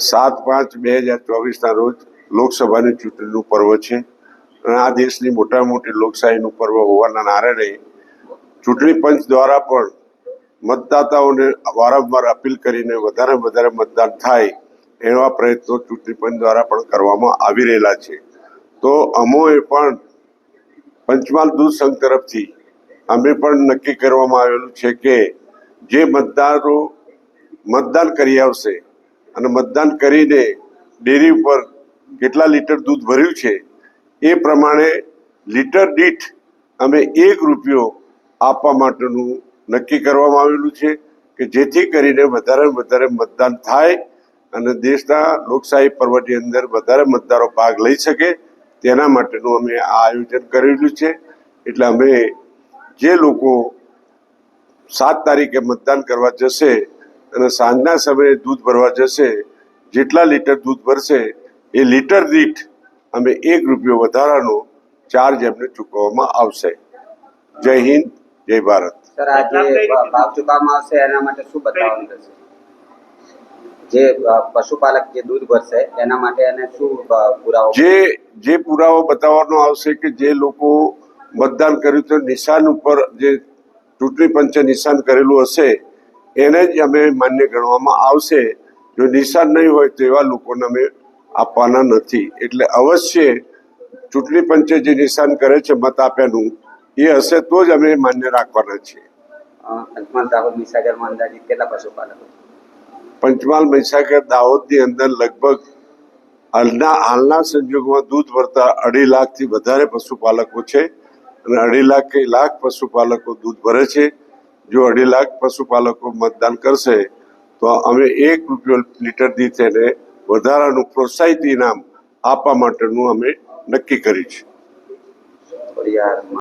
સાત પાંચ બે હજાર ચોવીસના રોજ લોકસભાની ચૂંટણીનું પર્વ છે. અને આ દેશની મોટા મોટી લોકશાહીનું પર્વ હોવાના નારણે ચૂંટણી પંચ દ્વારા પણ મતદાતાઓને વારંવાર અપીલ કરીને વધારે વધારે મતદાન થાય એવા પ્રયત્નો ચૂંટણી પંચ દ્વારા પણ કરવામાં આવી રહેલા છે. તો અમોએ પણ પંચમહાલ દૂધ સંઘ તરફથી અમે પણ નક્કી કરવામાં આવેલું છે કે જે મતદારો મતદાન કરી આવશે અને મતદાન કરીને ડેરી ઉપર કેટલા લીટર દૂધ ભર્યું છે, એ પ્રમાણે લીટર દીઠ અમે એક રૂપિયો આપવા માટેનું નક્કી કરવામાં આવેલું છે કે જેથી કરીને વધારે વધારે મતદાન થાય અને દેશના લોકશાહી પર્વની અંદર વધારે મતદારો ભાગ લઈ શકે, તેના માટેનું અમે આ આયોજન કરેલું છે. એટલે અમે જે લોકો સાત તારીખે મતદાન કરવા જશે અને સાંજના સમયે દૂધ ભરવા જશે જેટલા લીટર દૂધ ભરશે એ લીટર દીઠ અમે એક રૂપિયો વધારાનો ચાર્જ એમને ચૂકવવામાં આવશે. જય હિન્દ જય ભારત. સર ભાવ ચૂકવવામાં આવશે એના માટે શું બતાવવાનું જે પશુપાલક જે દૂધ ભરશે એના માટે એને શું પુરાવો? જે જે પુરાવો બતાવવાનો આવશે કે જે લોકો મતદાન કર્યું તો નિશાન ઉપર જે ચૂંટણી પંચે નિશાન કરેલું હશે એને જ અમે માન્ય ગણવામાં આવશે. જો નિશાન નહીં હોય તો એવા લોકોને અમે આપવાના નથી. એટલે અવશ્ય ચૂંટણી પંચે જે નિશાન કરે છે મત આપ્યાનું એ હશે તો જ અમે માન્ય રાખવાના છીએ. પંચમહાલ મહીસાગર દાહોદની અંદર લગભગ હાલના હાલના સંજોગોમાં દૂધ ભરતા અઢી લાખથી વધારે પશુપાલકો છે. અને અઢી લાખ કે લાખ પશુપાલકો દૂધ ભરે છે. જો અઢી લાખ પશુપાલકો મતદાન કરશે, તો અમે એક રૂપિયો લીટર દીઠ એને વધારાનું પ્રોત્સાહિત ઇનામ આપવા માટેનું અમે નક્કી કર્યું છે.